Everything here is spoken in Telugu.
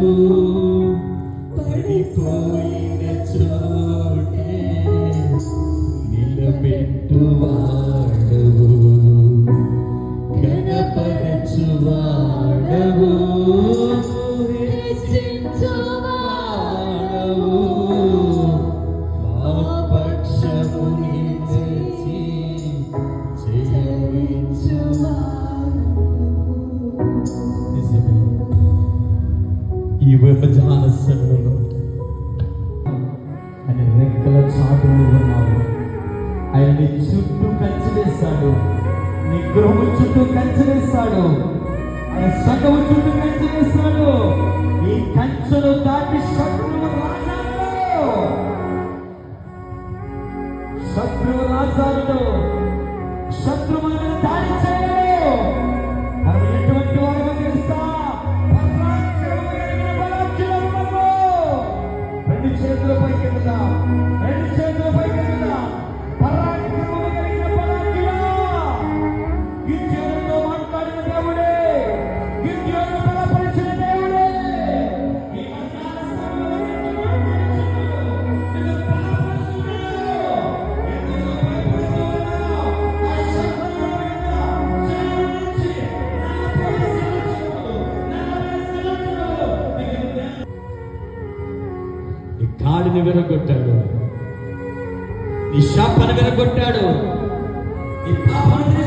Senhor. ఈ విభజన సెలవులో ఆయన రెక్కల చాటులు ఉన్నారు ఆయన నీ చుట్టూ కంచలేస్తాడు నీ గృహము చుట్టూ కంచలేస్తాడు ఆయన సగము చుట్టూ కంచలేస్తాడు ఈ కంచెలు దాటి శత్రువు రాజాడు శత్రువు రాజాడు శత్రువు 不知。ఆస్తిని వెనగొట్టాడు నీ శాపను వెనగొట్టాడు నీ పాపను పాపాన్ని